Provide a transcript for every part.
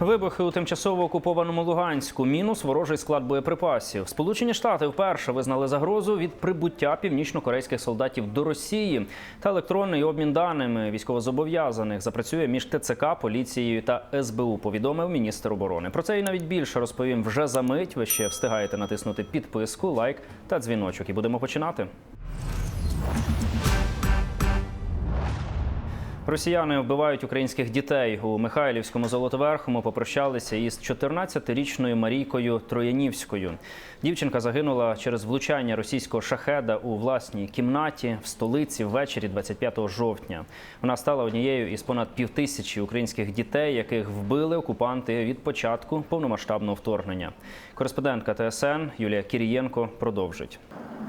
Вибухи у тимчасово окупованому Луганську. Мінус ворожий склад боєприпасів. Сполучені Штати вперше визнали загрозу від прибуття північно-корейських солдатів до Росії. Та електронний обмін даними військовозобов'язаних запрацює між ТЦК, поліцією та СБУ. Повідомив міністр оборони. Про це і навіть більше розповім вже за мить. Ви ще встигаєте натиснути підписку, лайк та дзвіночок. І будемо починати. Росіяни вбивають українських дітей у Михайлівському Золотоверхому. Попрощалися із 14-річною Марійкою Троянівською. Дівчинка загинула через влучання російського шахеда у власній кімнаті в столиці ввечері 25 жовтня. Вона стала однією із понад півтисячі українських дітей, яких вбили окупанти від початку повномасштабного вторгнення. Кореспондентка ТСН Юлія Кірієнко продовжить.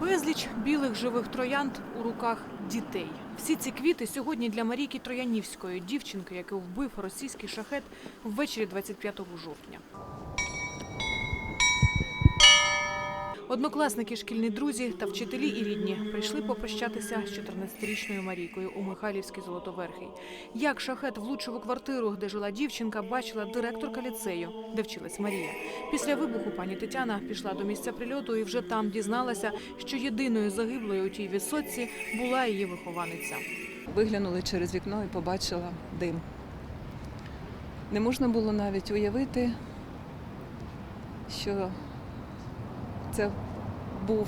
Безліч білих живих троянд у руках дітей. Всі ці квіти сьогодні для Марійки Троянівської, дівчинки, яку вбив російський шахет ввечері 25 жовтня. Однокласники, шкільні друзі та вчителі і рідні прийшли попрощатися з 14-річною Марійкою у Михайлівський Золотоверхий. Як шахет влучив у квартиру, де жила дівчинка, бачила директорка ліцею, де вчилась Марія. Після вибуху пані Тетяна пішла до місця прильоту і вже там дізналася, що єдиною загиблою у тій висотці була її вихованиця. Виглянули через вікно і побачила дим. Не можна було навіть уявити, що це був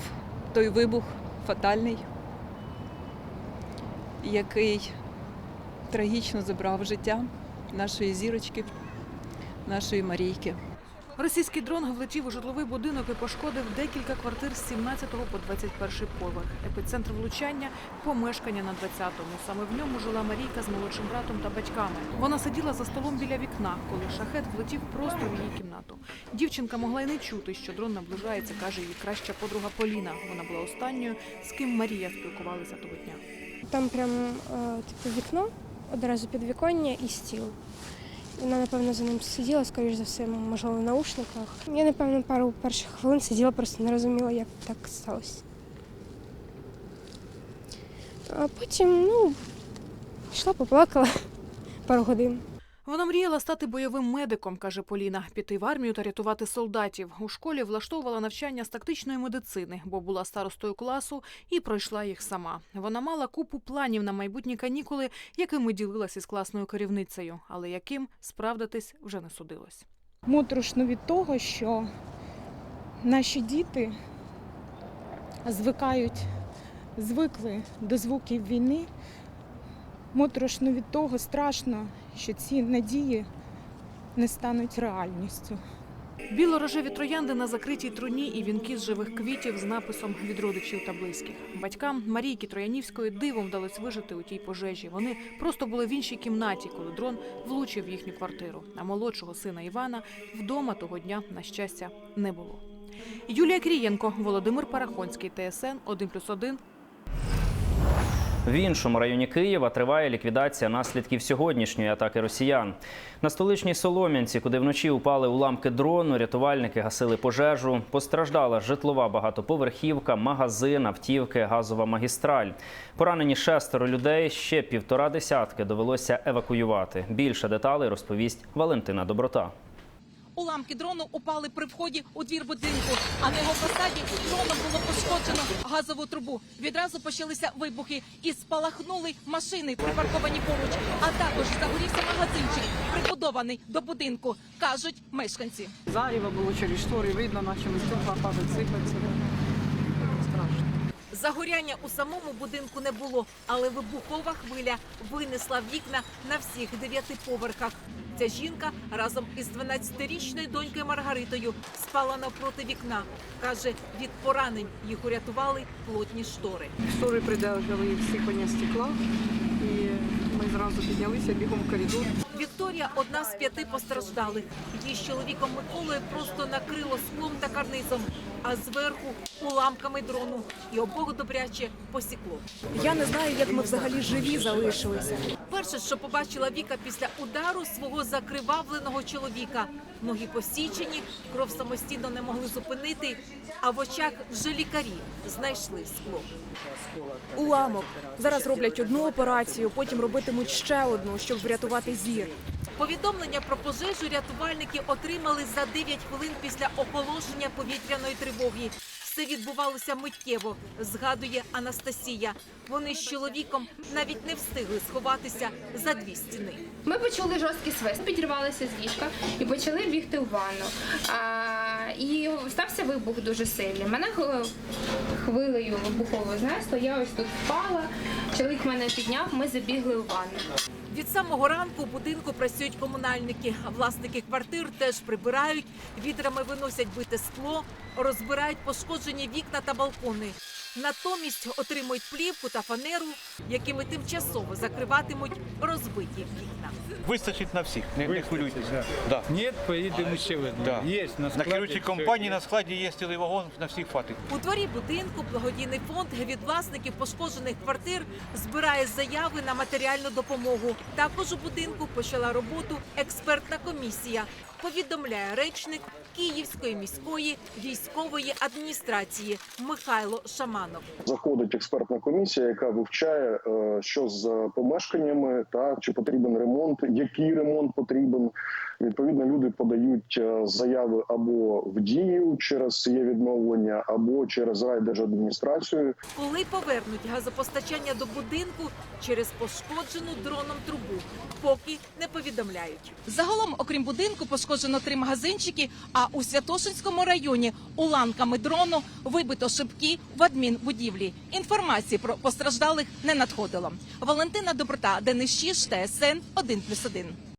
той вибух фатальний, який трагічно забрав життя нашої зірочки, нашої Марійки. Російський дрон влетів у житловий будинок і пошкодив декілька квартир з 17 по 21 поверх. Епіцентр влучання помешкання на 20-му. Саме в ньому жила Марійка з молодшим братом та батьками. Вона сиділа за столом біля вікна, коли шахет влетів просто в її кімнату. Дівчинка могла й не чути, що дрон наближається, каже її краща подруга Поліна. Вона була останньою, з ким Марія спілкувалася того дня. Там прям е, типу вікно, одразу підвіконня і стіл. Вона, напевно, за ним сиділа, скоріш за все, можливо, в наушниках. Я, напевно, пару перших хвилин сиділа, просто не розуміла, як так сталося. А потім, ну, пішла, поплакала пару годин. Вона мріяла стати бойовим медиком, каже Поліна, піти в армію та рятувати солдатів. У школі влаштовувала навчання з тактичної медицини, бо була старостою класу і пройшла їх сама. Вона мала купу планів на майбутні канікули, якими ділилася з класною керівницею, але яким справдитись вже не судилось. моторошно від того, що наші діти звикають, звикли до звуків війни. Моторошно від того страшно, що ці надії не стануть реальністю. Біло-рожеві троянди на закритій труні і вінки з живих квітів з написом від родичів та близьких. Батькам Марійки Троянівської дивом вдалося вижити у тій пожежі. Вони просто були в іншій кімнаті, коли дрон влучив в їхню квартиру. А молодшого сина Івана вдома того дня, на щастя, не було. Юлія Крієнко, Володимир Парахонський, ТСН 1+,1, В іншому районі Києва триває ліквідація наслідків сьогоднішньої атаки росіян. На столичній Солом'янці, куди вночі упали уламки дрону, рятувальники гасили пожежу. Постраждала житлова багатоповерхівка, магазин, автівки, газова магістраль. Поранені шестеро людей, ще півтора десятки довелося евакуювати. Більше деталей розповість Валентина Доброта. Уламки дрону упали при вході у двір будинку, а на його фасаді дроном було пошкоджено газову трубу. Відразу почалися вибухи і спалахнули машини, припарковані поруч. А також загорівся магазинчик, прибудований до будинку, кажуть мешканці. Зарево було через штори, видно, почали стекла падати, сипатися. Загоряння у самому будинку не було, але вибухова хвиля винесла вікна на всіх дев'яти поверхах. Ця жінка разом із 12-річною донькою Маргаритою спала навпроти вікна. Каже, від поранень їх урятували плотні штори. Штори придержали сипання стекла, і ми зразу піднялися бігом в коридор. Вікторія одна з п'яти постраждалих. Її з чоловіком Миколою просто накрило склом та карнизом, а зверху уламками дрону і обох добряче посікло. Я не знаю, як ми взагалі живі залишилися. Перше, що побачила Віка після удару свого закривавленого чоловіка. Ноги посічені, кров самостійно не могли зупинити, а в очах вже лікарі знайшли скло. Уламок. Зараз роблять одну операцію, потім робитимуть ще одну, щоб врятувати зір. Повідомлення про пожежу рятувальники отримали за 9 хвилин після оголошення повітряної тривоги. Все відбувалося миттєво, згадує Анастасія. Вони з чоловіком навіть не встигли сховатися за дві стіни. Ми почули жорсткий свист, підірвалися з ліжка і почали бігти в ванну. А, і стався вибух дуже сильний. Мене хвилею вибуховою знесло, я ось тут впала, чоловік мене підняв, ми забігли в ванну. Від самого ранку у будинку працюють комунальники. А власники квартир теж прибирають, відрами виносять бите скло, розбирають пошкоджені вікна та балкони. Натомість отримують плівку та фанеру, якими тимчасово закриватимуть розбиті вікна. Вистачить на всіх, не, не хвилюйтеся. Да. Нет, поїдемо ще в. Да. Є на На керуючій компанії на складі є цілий вагон, на всіх хватить. У дворі будинку благодійний фонд від власників пошкоджених квартир збирає заяви на матеріальну допомогу. Також у будинку почала роботу експертна комісія. Повідомляє речник Київської міської військової адміністрації Михайло Шаманов. заходить експертна комісія, яка вивчає, е, що з помешканнями, та чи потрібен ремонт, який ремонт потрібен. Відповідно, люди подають е, заяви або в дію через є відновлення, або через райдержадміністрацію. Коли повернуть газопостачання до будинку через пошкоджену дроном трубу, поки повідомляють. Загалом, окрім будинку, пошкоджено три магазинчики. А у Святошинському районі уламками дрону вибито шибки в адмінбудівлі. Інформації про постраждалих не надходило. Валентина Доброта, Денис Шіш, ТСН 1+,1.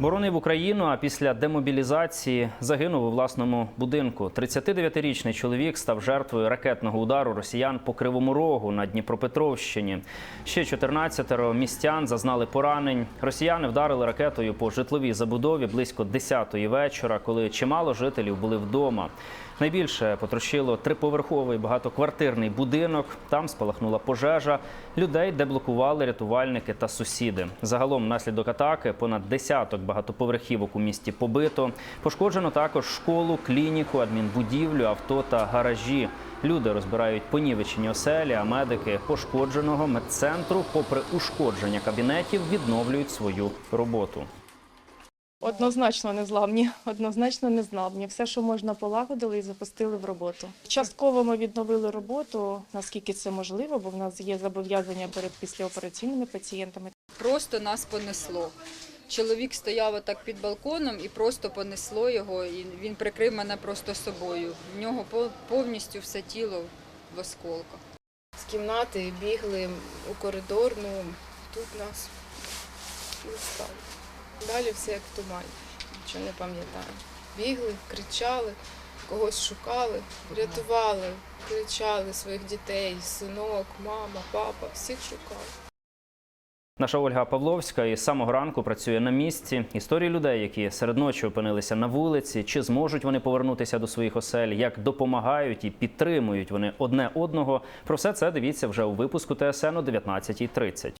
Боронив Україну, а після демобілізації загинув у власному будинку. 39-річний чоловік став жертвою ракетного удару росіян по Кривому Рогу на Дніпропетровщині. Ще 14 містян зазнали поранень. Росіяни вдарили ракетою по житловій забудові близько 10-ї вечора, коли чимало жителів були вдома. Найбільше потрощило триповерховий багатоквартирний будинок. Там спалахнула пожежа. Людей деблокували рятувальники та сусіди. Загалом, внаслідок атаки, понад десяток багатоповерхівок у місті побито. Пошкоджено також школу, клініку, адмінбудівлю, авто та гаражі. Люди розбирають понівечені оселі, а медики пошкодженого медцентру, попри ушкодження кабінетів, відновлюють свою роботу. Однозначно незламні, однозначно незламні. Все, що можна, полагодили і запустили в роботу. Частково ми відновили роботу, наскільки це можливо, бо в нас є зобов'язання перед післяопераційними пацієнтами. Просто нас понесло. Чоловік стояв отак під балконом і просто понесло його, і він прикрив мене просто собою. В нього повністю все тіло в осколках. З кімнати бігли у коридор, ну тут нас не стало. Далі все як в тумані, нічого не пам'ятаю. Бігли, кричали, когось шукали, рятували, кричали своїх дітей, синок, мама, папа, всіх шукали. Наша Ольга Павловська із самого ранку працює на місці. Історії людей, які серед ночі опинилися на вулиці, чи зможуть вони повернутися до своїх осель, як допомагають і підтримують вони одне одного. Про все це дивіться вже у випуску ТСН о 19.30.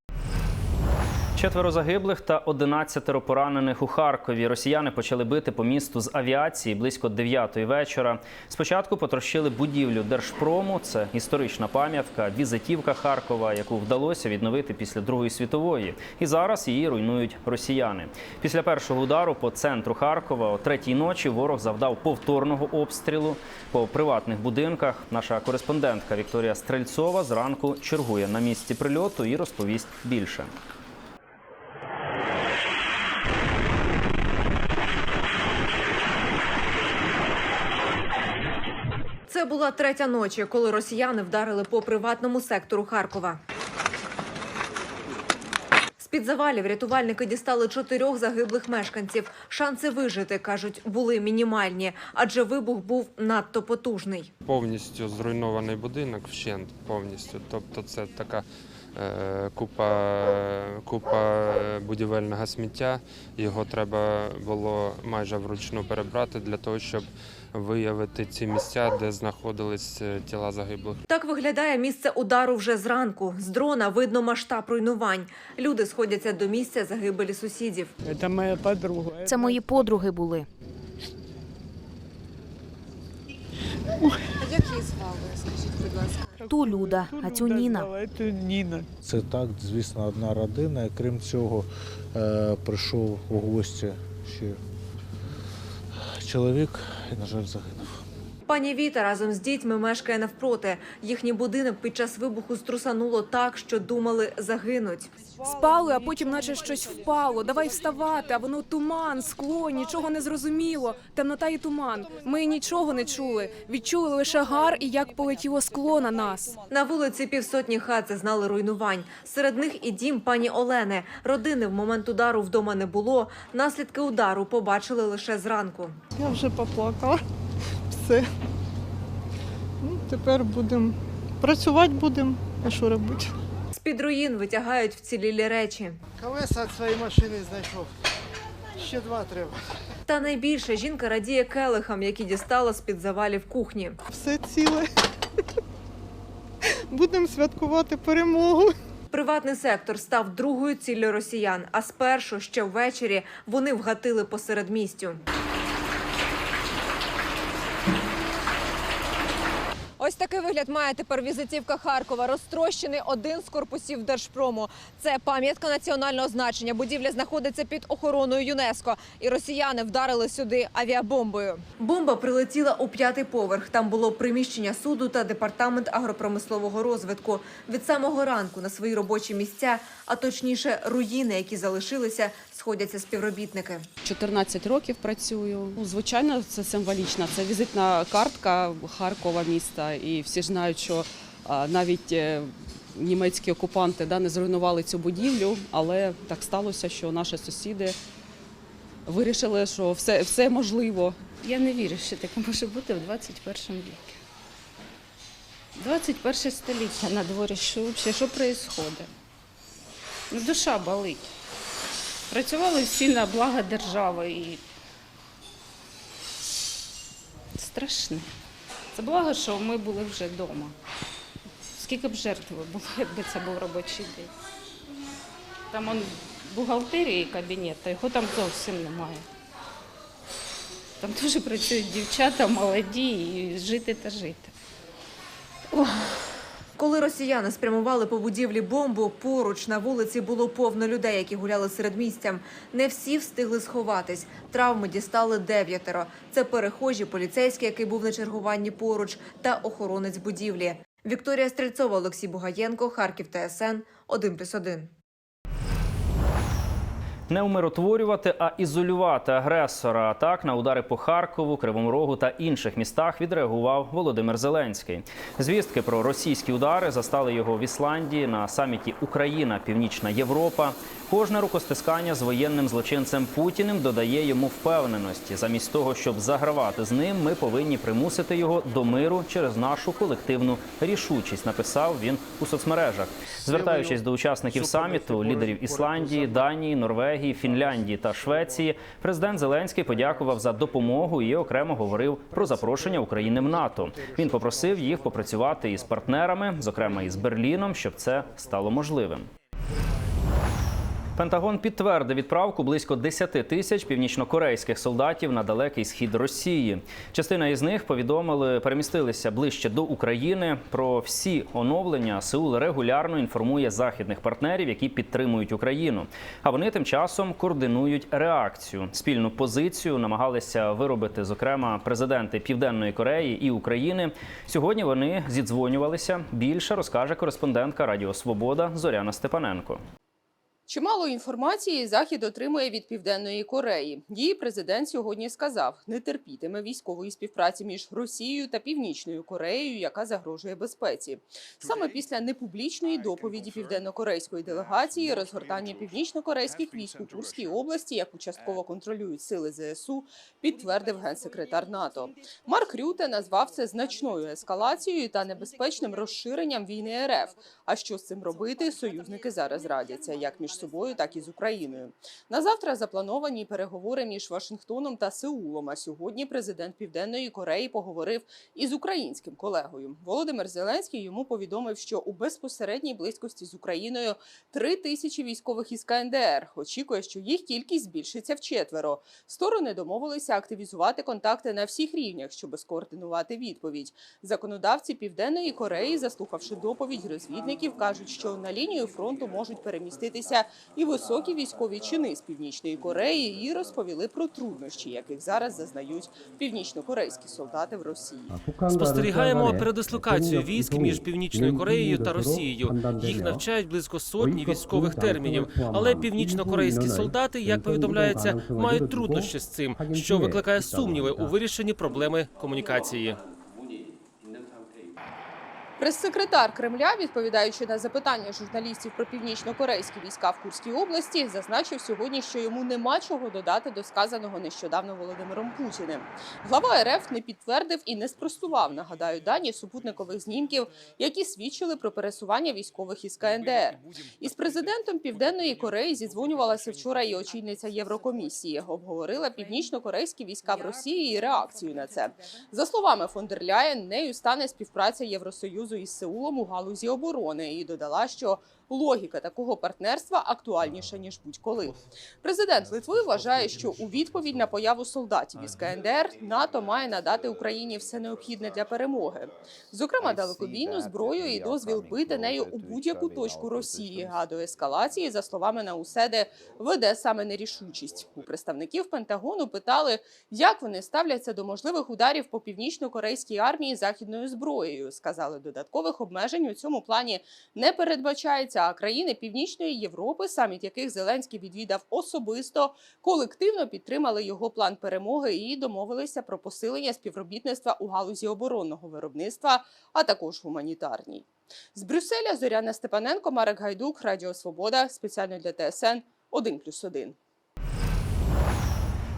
Четверо загиблих та 11 поранених у Харкові. Росіяни почали бити по місту з авіації близько 9 вечора. Спочатку потрощили будівлю Держпрому. Це історична пам'ятка, візитівка Харкова, яку вдалося відновити після Другої світової. І зараз її руйнують росіяни. Після першого удару по центру Харкова о третій ночі ворог завдав повторного обстрілу по приватних будинках. Наша кореспондентка Вікторія Стрельцова зранку чергує на місці прильоту і розповість більше. Це була третя ночі, коли росіяни вдарили по приватному сектору Харкова. З-під завалів рятувальники дістали чотирьох загиблих мешканців. Шанси вижити, кажуть, були мінімальні, адже вибух був надто потужний. Повністю зруйнований будинок вщент повністю. Тобто це така купа, купа будівельного сміття. Його треба було майже вручну перебрати для того, щоб виявити ці місця, де знаходились е, тіла загиблих. Так виглядає місце удару вже зранку. З дрона видно масштаб руйнувань. Люди сходяться до місця загибелі сусідів. Це моя подруга. Це мої подруги були. А як її звали? Скажіть, будь ласка. Ту Люда, а цю Ніна. Це так, звісно, одна родина. І крім цього, е, прийшов у гості ще чоловік і, на жаль, загинув. Пані Віта разом з дітьми мешкає навпроти. Їхній будинок під час вибуху струсануло так, що думали загинуть. Спали, а потім, наче щось впало. Давай вставати, а воно туман, скло, нічого не зрозуміло. Темнота і туман. Ми нічого не чули. Відчули лише гар і як полетіло скло на нас. На вулиці півсотні хат зазнали руйнувань. Серед них і дім пані Олени. Родини в момент удару вдома не було. Наслідки удару побачили лише зранку. Я вже поплакала. Все. Ну, тепер будемо працювати будемо. А що робити? З-під руїн витягають вцілілі речі. Колеса від своєї машини знайшов. Ще два треба. Та найбільше жінка радіє келихам, які дістала з-під завалів кухні. Все ціле. Будемо святкувати перемогу. Приватний сектор став другою ціллю росіян. А спершу ще ввечері вони вгатили посеред містю. Такий вигляд має тепер візитівка Харкова. Розтрощений один з корпусів Держпрому. Це пам'ятка національного значення. Будівля знаходиться під охороною ЮНЕСКО. І росіяни вдарили сюди авіабомбою. Бомба прилетіла у п'ятий поверх. Там було приміщення суду та департамент агропромислового розвитку. Від самого ранку на свої робочі місця, а точніше руїни, які залишилися, сходяться співробітники. 14 років працюю. Ну, звичайно, це символічно. Це візитна картка Харкова міста. І всі знають, що навіть е, німецькі окупанти да, не зруйнували цю будівлю, але так сталося, що наші сусіди вирішили, що все, все можливо. Я не вірю, що таке може бути в 21 віці. 21 століття на дворі, що взагалі, що відбувається? Ну, душа болить. Працювали всі на благо держави і страшне. Це благо, що ми були вже вдома. Скільки б жертв було, якби це був робочий день. Там он бухгалтерії кабінет, а його там зовсім немає. Там теж працюють дівчата молоді і жити та жити. Коли росіяни спрямували по будівлі бомбу, поруч на вулиці було повно людей, які гуляли серед місця. Не всі встигли сховатись. Травми дістали дев'ятеро. Це перехожі, поліцейський, який був на чергуванні поруч, та охоронець будівлі. Вікторія Стрельцова, Олексій Бугаєнко, Харків ТСН 1+,1. Не умиротворювати, а ізолювати агресора. Так на удари по Харкову, Кривому Рогу та інших містах відреагував Володимир Зеленський. Звістки про російські удари застали його в Ісландії на саміті Україна, Північна Європа. Кожне рукостискання з воєнним злочинцем Путіним додає йому впевненості. Замість того, щоб загравати з ним, ми повинні примусити його до миру через нашу колективну рішучість. Написав він у соцмережах, звертаючись до учасників саміту, лідерів Ісландії, Данії, Норвегії, Фінляндії та Швеції. Президент Зеленський подякував за допомогу і окремо говорив про запрошення України в НАТО. Він попросив їх попрацювати із партнерами, зокрема із Берліном, щоб це стало можливим. Пентагон підтвердив відправку близько 10 тисяч північнокорейських солдатів на далекий схід Росії. Частина із них повідомили, перемістилися ближче до України. Про всі оновлення Сеул регулярно інформує західних партнерів, які підтримують Україну. А вони тим часом координують реакцію. Спільну позицію намагалися виробити, зокрема, президенти Південної Кореї і України. Сьогодні вони зідзвонювалися. Більше розкаже кореспондентка Радіо Свобода Зоряна Степаненко. Чимало інформації Захід отримує від Південної Кореї. Її президент сьогодні сказав, не терпітиме військової співпраці між Росією та Північною Кореєю, яка загрожує безпеці. Саме після непублічної доповіді південно-корейської делегації розгортання північно-корейських військ у Курській області, яку частково контролюють сили ЗСУ, підтвердив генсекретар НАТО. Марк Рюте назвав це значною ескалацією та небезпечним розширенням війни РФ. А що з цим робити? Союзники зараз радяться як між собою, так і з Україною. На завтра заплановані переговори між Вашингтоном та Сеулом. А сьогодні президент Південної Кореї поговорив із українським колегою. Володимир Зеленський йому повідомив, що у безпосередній близькості з Україною три тисячі військових із КНДР. Очікує, що їх кількість збільшиться вчетверо. Сторони домовилися активізувати контакти на всіх рівнях, щоб скоординувати відповідь. Законодавці Південної Кореї, заслухавши доповідь розвідників, кажуть, що на лінію фронту можуть переміститися і високі військові чини з північної Кореї, і розповіли про труднощі, яких зараз зазнають північнокорейські солдати в Росії. Спостерігаємо передислокацію військ між Північною Кореєю та Росією. Їх навчають близько сотні військових термінів. Але північнокорейські солдати, як повідомляється, мають труднощі з цим, що викликає сумніви у вирішенні проблеми комунікації. Прес-секретар Кремля, відповідаючи на запитання журналістів про північно-корейські війська в Курській області, зазначив сьогодні, що йому нема чого додати до сказаного нещодавно Володимиром Путіним. Глава РФ не підтвердив і не спростував, нагадаю, дані супутникових знімків, які свідчили про пересування військових із КНДР. Із президентом Південної Кореї зідзвонювалася вчора і очільниця Єврокомісії. Обговорила північно-корейські війська в Росії і реакцію на це. За словами фон дер Ляєн, нею стане співпраця Євросоюзу із Сеулом у галузі оборони і додала, що логіка такого партнерства актуальніша ніж будь-коли. Президент Литви вважає, що у відповідь на появу солдатів із КНДР НАТО має надати Україні все необхідне для перемоги, зокрема далекобійну зброю і дозвіл бити нею у будь-яку точку Росії. А до ескалації, за словами Науседи, веде саме нерішучість. У представників Пентагону питали, як вони ставляться до можливих ударів по північно-корейській армії західною зброєю. Сказали, додаткових обмежень у цьому плані не передбачається. А країни Північної Європи, саміт яких Зеленський відвідав особисто, колективно підтримали його план перемоги і домовилися про посилення співробітництва у галузі оборонного виробництва, а також гуманітарній. З Брюсселя Зоряна Степаненко, Марек Гайдук, Радіо Свобода, спеціально для ТСН 1+,1.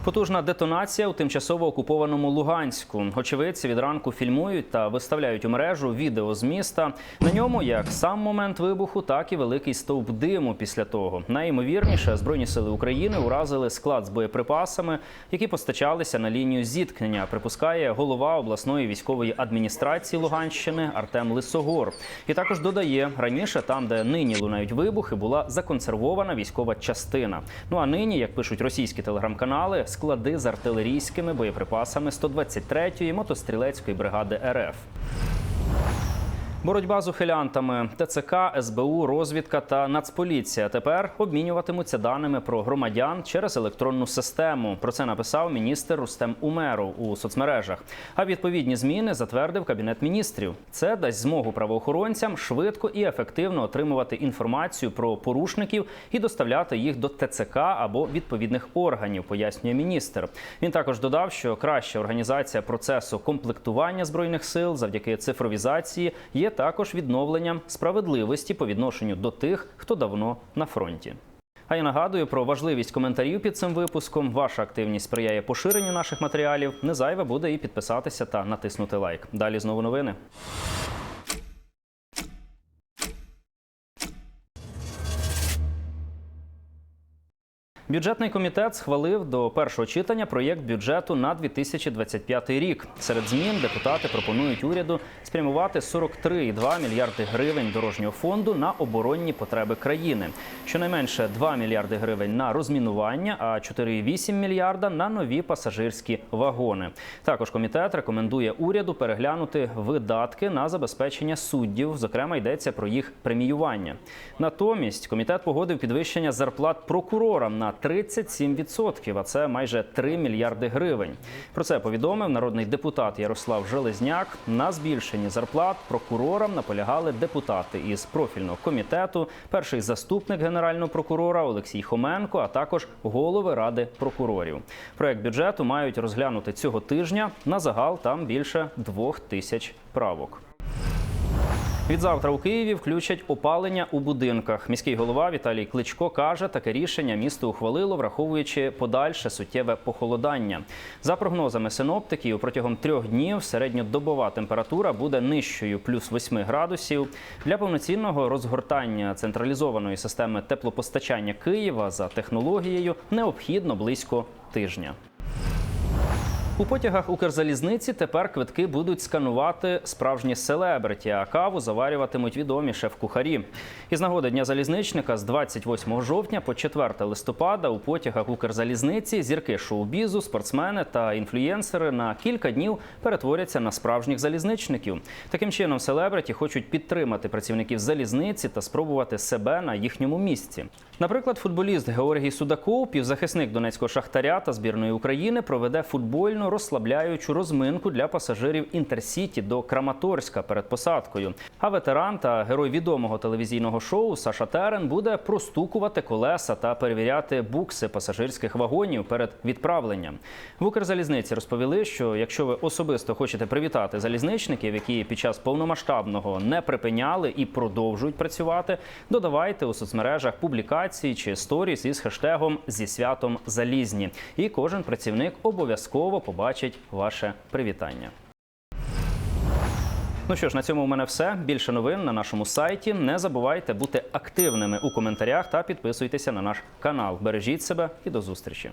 Потужна детонація у тимчасово окупованому Луганську. Очевидці від ранку фільмують та виставляють у мережу відео з міста. На ньому як сам момент вибуху, так і великий стовп диму після того. Найімовірніше, збройні сили України уразили склад з боєприпасами, які постачалися на лінію зіткнення. Припускає голова обласної військової адміністрації Луганщини Артем Лисогор. І також додає раніше, там, де нині лунають вибухи, була законсервована військова частина. Ну а нині, як пишуть російські телеграм-канали, склади з артилерійськими боєприпасами 123-ї мотострілецької бригади РФ. Боротьба з ухилянтами, ТЦК, СБУ, розвідка та Нацполіція тепер обмінюватимуться даними про громадян через електронну систему. Про це написав міністр Рустем Умеров у соцмережах. А відповідні зміни затвердив кабінет міністрів. Це дасть змогу правоохоронцям швидко і ефективно отримувати інформацію про порушників і доставляти їх до ТЦК або відповідних органів, пояснює міністр. Він також додав, що краща організація процесу комплектування збройних сил завдяки цифровізації є також відновленням справедливості по відношенню до тих, хто давно на фронті. А я нагадую про важливість коментарів під цим випуском. Ваша активність сприяє поширенню наших матеріалів. Не зайве буде і підписатися та натиснути лайк. Далі знову новини. Бюджетний комітет схвалив до першого читання проєкт бюджету на 2025 рік. Серед змін депутати пропонують уряду спрямувати 43,2 мільярди гривень дорожнього фонду на оборонні потреби країни. Щонайменше 2 мільярди гривень на розмінування, а 4,8 мільярда на нові пасажирські вагони. Також комітет рекомендує уряду переглянути видатки на забезпечення суддів. Зокрема, йдеться про їх преміювання. Натомість комітет погодив підвищення зарплат прокурорам на 37%, а це майже 3 мільярди гривень. Про це повідомив народний депутат Ярослав Железняк. На збільшенні зарплат прокурорам наполягали депутати із профільного комітету, перший заступник генерального прокурора Олексій Хоменко, а також голови ради прокурорів. Проект бюджету мають розглянути цього тижня. На загал там більше двох тисяч правок. Відзавтра у Києві включать опалення у будинках. Міський голова Віталій Кличко каже, таке рішення місто ухвалило, враховуючи подальше суттєве похолодання. За прогнозами синоптиків, протягом трьох днів середньодобова температура буде нижчою плюс 8 градусів. Для повноцінного розгортання централізованої системи теплопостачання Києва за технологією необхідно близько тижня. У потягах Укрзалізниці тепер квитки будуть сканувати справжні селебриті, а каву заварюватимуть відомі шеф-кухарі. Із нагоди Дня залізничника з 28 жовтня по 4 листопада у потягах Укрзалізниці зірки шоу-бізу, спортсмени та інфлюєнсери на кілька днів перетворяться на справжніх залізничників. Таким чином, селебриті хочуть підтримати працівників залізниці та спробувати себе на їхньому місці. Наприклад, футболіст Георгій Судаков, півзахисник Донецького шахтаря та збірної України, проведе футбольну розслабляючу розминку для пасажирів Інтерсіті до Краматорська перед посадкою. А ветеран та герой відомого телевізійного шоу Саша Терен буде простукувати колеса та перевіряти букси пасажирських вагонів перед відправленням. В Укрзалізниці розповіли, що якщо ви особисто хочете привітати залізничників, які під час повномасштабного не припиняли і продовжують працювати, додавайте у соцмережах публікації чи сторіс із хештегом зі святом залізні. І кожен працівник обов'язково побачить ваше привітання. Ну що ж, на цьому у мене все. Більше новин на нашому сайті. Не забувайте бути активними у коментарях та підписуйтеся на наш канал. Бережіть себе і до зустрічі.